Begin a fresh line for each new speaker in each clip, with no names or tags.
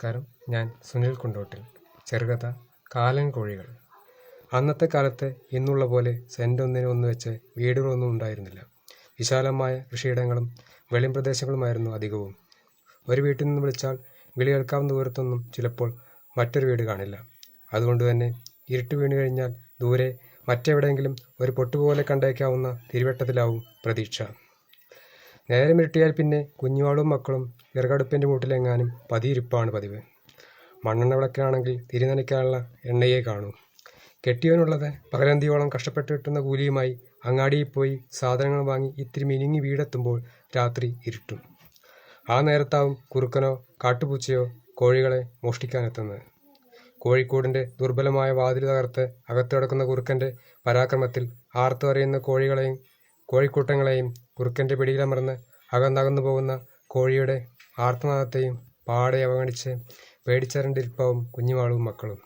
നമസ്കാരം. ഞാൻ സുനിൽ കുണ്ടോട്ടിൽ. ചെറുകഥ കാലൻ കോഴികൾ. അന്നത്തെ കാലത്ത് ഇന്നുള്ള പോലെ സെന്റ് ഒന്നിന് ഒന്ന് വെച്ച് വീടുകളൊന്നും ഉണ്ടായിരുന്നില്ല. വിശാലമായ കൃഷിയിടങ്ങളും വെളിം പ്രദേശങ്ങളുമായിരുന്നു അധികവും. ഒരു വീട്ടിൽ നിന്ന് വിളിച്ചാൽ വിളി കേൾക്കാവുന്ന ദൂരത്തൊന്നും ചിലപ്പോൾ മറ്റൊരു വീട് കാണില്ല. അതുകൊണ്ട് തന്നെ ഇരുട്ട് വീണ് കഴിഞ്ഞാൽ ദൂരെ മറ്റെവിടെയെങ്കിലും ഒരു പൊട്ടുപോലെ കണ്ടേക്കാവുന്ന തിരുവട്ടത്തിലാവും പ്രതീക്ഷ. നേരം ഇരുട്ടിയാൽ പിന്നെ കുഞ്ഞുവാളും മക്കളും വിറകടുപ്പിന്റെ മൂട്ടിലെങ്ങാനും പതിയിരിപ്പാണ് പതിവ്. മണ്ണെണ്ണ വിളക്കിലാണെങ്കിൽ തിരിനനയ്ക്കാനുള്ള എണ്ണയെ കാണൂ. കെട്ടിയവനുള്ളത് പകലന്തിയോളം കഷ്ടപ്പെട്ട് കിട്ടുന്ന കൂലിയുമായി അങ്ങാടിയിൽ പോയി സാധനങ്ങൾ വാങ്ങി ഇത്തിരി മിനുങ്ങി വീടെത്തുമ്പോൾ രാത്രി ഇരുട്ടും. ആ നേരത്താവും കുറുക്കനോ കാട്ടുപൂച്ചയോ കോഴികളെ മോഷ്ടിക്കാനെത്തുന്നത്. കോഴിക്കൂടിന്റെ ദുർബലമായ വാതിൽ തകർത്ത് അകത്ത് കിടക്കുന്ന കുറുക്കന്റെ പരാക്രമത്തിൽ ആർത്തു അറിയുന്ന കോഴികളെയും കോഴിക്കൂട്ടങ്ങളെയും കുറുക്കന്റെ പിടിയിലമർന്ന് അകന്നകന്നു പോകുന്ന കോഴിയുടെ ആർത്തനാദത്തെയും പാടെ അവഗണിച്ച് പേടിച്ചരണ്ടിരിപ്പാവും കുഞ്ഞുവാളും മക്കളും.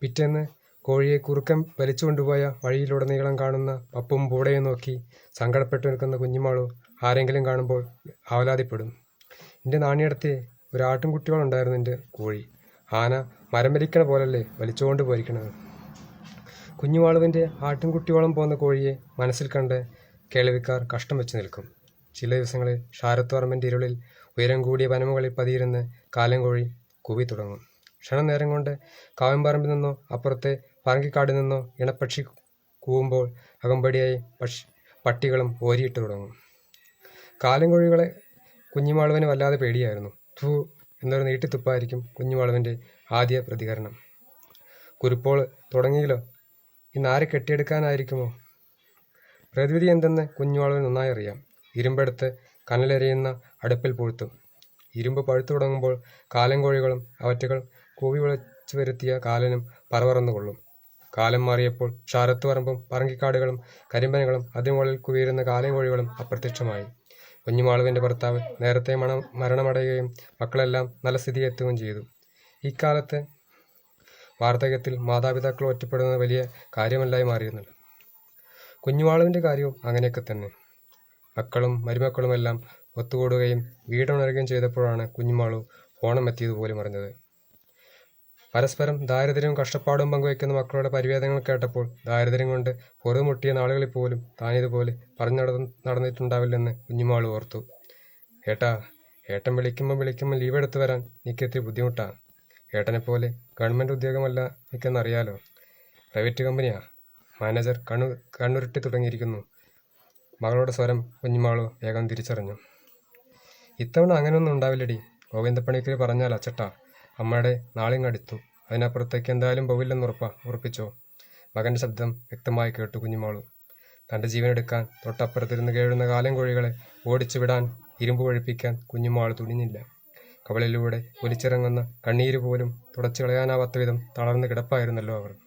പിറ്റേന്ന് കോഴിയെ കുറുക്കൻ വലിച്ചു കൊണ്ടുപോയ വഴിയിലുടനീളം കാണുന്ന പപ്പും പൂടയും നോക്കി സങ്കടപ്പെട്ടു നിൽക്കുന്ന കുഞ്ഞുമാളും ആരെങ്കിലും കാണുമ്പോൾ ആവലാതിപ്പെടും എന്റെ നാണിയടത്തെ ഒരു ആട്ടിൻകുട്ടികളുണ്ടായിരുന്നു എന്റെ കോഴി. ആന മരം വലിക്കണ പോലല്ലേ വലിച്ചുകൊണ്ട് പോയിരിക്കണത് കുഞ്ഞുവാളുവിന്റെ ആട്ടിൻകുട്ടിയോളം പോകുന്ന കോഴിയെ മനസ്സിൽ കണ്ട് കേൾവിക്കാർ കഷ്ടം വെച്ച് നിൽക്കും. ചില ദിവസങ്ങളിൽ ഷാരത്തോർമ്മന്റെ ഇരുളിൽ ഉയരം കൂടിയ പനമുകളിൽ പതിയിരുന്ന് കാലം കോഴി കൂവി തുടങ്ങും. ക്ഷണനേരം കൊണ്ട് കാവമ്പറമ്പിൽ നിന്നോ അപ്പുറത്തെ പറങ്കിക്കാടിൽ നിന്നോ ഇണപ്പക്ഷി കൂവുമ്പോൾ അകമ്പടിയായി പക്ഷി പട്ടികളും ഓരിയിട്ട് തുടങ്ങും. കാലം കോഴികളെ കുഞ്ഞുമാളുവന് വല്ലാതെ പേടിയായിരുന്നു. ധൂ എന്നൊരു നീട്ടിത്തുപ്പായിരിക്കും കുഞ്ഞുമാളുവിന്റെ ആദ്യ പ്രതികരണം. കുരുപ്പോൾ തുടങ്ങിയല്ലോ ഇന്ന് ആരെ കെട്ടിയെടുക്കാനായിരിക്കുമോ? പ്രതിവിധി എന്തെന്ന് കുഞ്ഞുമാളുവിന് നന്നായി അറിയാം. ഇരുമ്പെടുത്ത് കനലെറിയുന്ന അടുപ്പിൽ പൂഴ്ത്തും. ഇരുമ്പ് പഴുത്തു തുടങ്ങുമ്പോൾ കാലൻകോഴികളും അവറ്റകൾ കൂവി വിളിച്ചു വരുത്തിയ കാലനും പറവറന്നുകൊള്ളും കാലം മാറിയപ്പോൾ ക്ഷാരത്തുപറമ്പും പറമ്പും പറങ്കിക്കാടുകളും കരിമ്പനകളും അതിനുമുകളിൽ കുവിയിരുന്ന കാലൻകോഴികളും അപ്രത്യക്ഷമായി. കുഞ്ഞുമാളുവിന്റെ ഭർത്താവ് നേരത്തെ മണ മരണമടയുകയും മക്കളെല്ലാം നല്ല സ്ഥിതിയെത്തുകയും ചെയ്തു. ഇക്കാലത്ത് വാർദ്ധക്യത്തിൽ മാതാപിതാക്കൾ ഒറ്റപ്പെടുന്നത് വലിയ കാര്യമല്ലായി മാറിയിരുന്നില്ല. കുഞ്ഞുവാളുവിന്റെ കാര്യവും അങ്ങനെയൊക്കെ തന്നെ. മക്കളും മരുമക്കളുമെല്ലാം ഒത്തുകൂടുകയും വീടുണരുകയും ചെയ്തപ്പോഴാണ് കുഞ്ഞുമാളു ഓണം പോലും അറിഞ്ഞത്. പരസ്പരം ദാരിദ്ര്യവും കഷ്ടപ്പാടും പങ്കുവയ്ക്കുന്ന മക്കളുടെ പരിവേദങ്ങൾ കേട്ടപ്പോൾ ദാരിദ്ര്യം കൊണ്ട് പൊറുമുട്ടിയ നാളുകളിൽ പോലും താനിതുപോലെ പറഞ്ഞു നടന്ന നടന്നിട്ടുണ്ടാവില്ലെന്ന് കുഞ്ഞുമാളു ഓർത്തു. ഏട്ടാ ഏട്ടൻ വിളിക്കുമ്പോൾ വിളിക്കുമ്പോൾ ലീവ് എടുത്തു വരാൻ എനിക്കെത്തിരി ബുദ്ധിമുട്ടാണ് ഏട്ടനെപ്പോലെ ഗവൺമെന്റ് ഉദ്യോഗമല്ല എനിക്കെന്നറിയാലോ. പ്രൈവറ്റ് കമ്പനിയാ. മാനേജർ കണ്ണു കണ്ണുരുട്ടി തുടങ്ങിയിരിക്കുന്നു. മകളുടെ സ്വരം കുഞ്ഞുമാളോ വേഗം തിരിച്ചറിഞ്ഞു. ഇത്തവണ അങ്ങനെയൊന്നും ഉണ്ടാവില്ലടി ഗോവിന്ദപ്പണിക്കർ പറഞ്ഞാൽ അച്ചട്ടാ. അമ്മയുടെ നാളെയും കടുത്തു അതിനപ്പുറത്തേക്ക് എന്തായാലും പോവില്ലെന്ന് ഉറപ്പാ ഉറപ്പിച്ചോ. മകന്റെ ശബ്ദം വ്യക്തമായി കേട്ടു കുഞ്ഞുമാളു. തന്റെ ജീവനെടുക്കാൻ തൊട്ടപ്പുറത്തിരുന്ന് കേഴുന്ന കാലം കോഴികളെ ഓടിച്ചു വിടാൻ ഇരുമ്പ് ഒഴിപ്പിക്കാൻ കുഞ്ഞുമാൾ തുണിഞ്ഞില്ല കവളിലൂടെ ഒലിച്ചിറങ്ങുന്ന കണ്ണീര് പോലും തുടച്ചു കളയാനാവാത്ത വിധം തളർന്ന് കിടപ്പായിരുന്നല്ലോ അവർ.